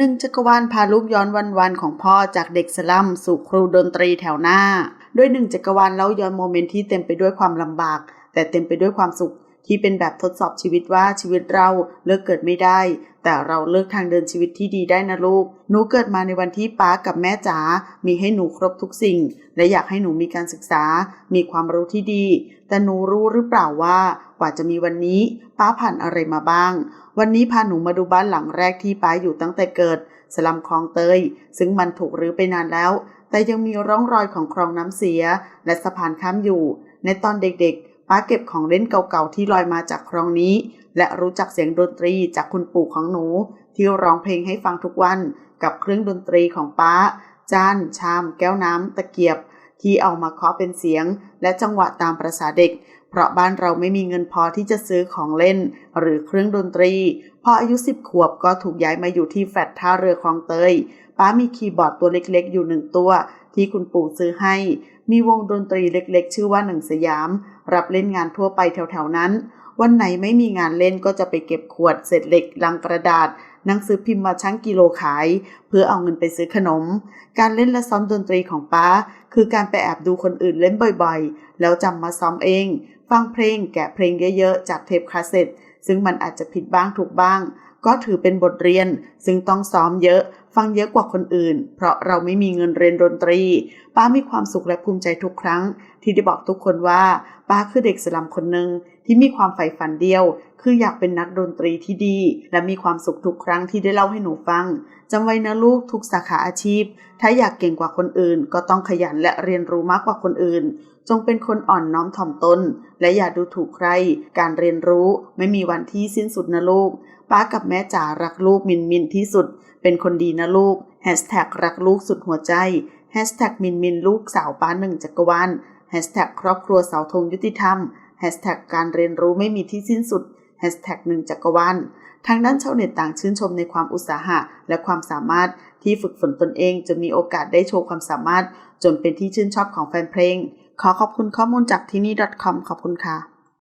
หนึ่งจักรวาลพาลูกย้อนวันวันๆของพ่อจากเด็กสลัมสู่ครูดนตรีแถวหน้า ด้วยหนึ่งจักรวาลเล่าย้อนโมเมนต์ที่เต็มไปด้วยความลำบาก แต่เต็มไปด้วยความสุข ที่เป็นแบบทดสอบชีวิตว่าชีวิตเราเลิกเกิดไม่ได้ แต่เราเลือกทางเดินชีวิตที่ดีได้นะลูก หนูเกิดมาในวันที่ป้ากับแม่จ๋า มีให้หนูครบทุกสิ่ง และอยากให้หนูมีการศึกษา มีความรู้ที่ดี แต่หนูรู้หรือเปล่าว่ากว่าจะมีวันนี้ ป้าผ่านอะไรมาบ้าง วันนี้พาหนูมาดูบ้านหลังแรกที่ป้าอยู่ตั้งแต่เกิด สลัมคลองเตย ซึ่งมันถูกรื้อไปนานแล้ว แต่ยังมีร่องรอยของคลองน้ำเสีย และสะพานข้ามอยู่ ในตอนเด็กๆ ป้าเก็บของเล่นเก่าๆที่ลอยมาจากคลองนี้ และรู้จักเสียงดนตรีจากคุณปู่ของหนู ที่ร้องเพลงให้ฟังทุกวันกับเครื่องดนตรีของป้า จาน ชาม แก้วน้ำตะเกียบ ที่เอามาเคาะเป็นเสียง และจังหวะตามประษาเด็ก เพราะบ้านเราไม่มีเงินพอที่จะซื้อของเล่น หรือเครื่องดนตรี พออายุสิบขวบก็ถูกย้ายมาอยู่ที่แฟลตท่าเรือคลองเตย ป้ามีคีย์บอร์ดตัวเล็กๆ อยู่หนึ่งตัว ที่คุณปู่ซื้อให้ มีวงดนตรีเล็กๆ ชื่อว่าหนึ่งสยาม รับเล่นงานทั่วไปแถวๆนั้น วันไหนไม่มีงานเล่นก็จะไปเก็บขวดเศษเหล็กลังกระดาษ หนังสือพิมพ์มาชั่งกิโลขาย เพื่อเอาเงินไปซื้อขนม การเล่นและซ้อมดนตรีของป้า คือการไปแอบดูคนอื่นเล่นบ่อยๆ แล้วจำมาซ้อมเอง ฟังเพลงแกะเพลงเยอะๆ จากเทปคาสเซ็ตซึ่งมันอาจจะผิดบ้างถูกบ้างก็ถือเป็นบทเรียน ซึ่งต้องซ้อมเยอะ ฟังเยอะกว่าคนอื่น เพราะเราไม่มีเงินเรียนดนตรี ป้ามีความสุขและภูมิใจทุกครั้ง ที่ได้บอกทุกคนว่า ป้าคือเด็กสลัมคนหนึ่งที่มีความใฝ่ฝันเดียว คืออยากเป็นนักดนตรีที่ดี และมีความสุขทุกครั้งที่ได้เล่าให้หนูฟังจำไว้นะลูกทุกสาขาอาชีพ ถ้าอยากเก่งกว่าคนอื่น ก็ต้องขยันและเรียนรู้มากกว่าคนอื่น จงเป็นคนอ่อนน้อมถ่อมตน และอย่าดูถูกใคร การเรียนรู้ไม่มีวันที่สิ้นสุดนะลูก ป้ากับแม่จ๋ารักลูกมินมินที่สุด เป็นคนดีนะลูกแฮชแท็กรักลูกสุดหัวใจแฮชแท็กมินมินลูกสาวป้าหนึ่งจักรวาลแฮชแท็กครอบครัวเสาธงยุติธรรมแฮชแท็กการเรียนรู้ไม่มีที่สิ้นสุดแฮชแท็กหนึ่งจักรวาลทางด้านชาวเน็ตต่างชื่นชมในความอุตสาหะ และความสามารถที่ฝึกฝนตนเองจนมีโอกาสได้โชว์ความสามารถ จนเป็นที่ชื่นชอบของแฟนเพลง ขอขอบคุณข้อมูลจากที่นี่ .com ขอบคุณค่ะ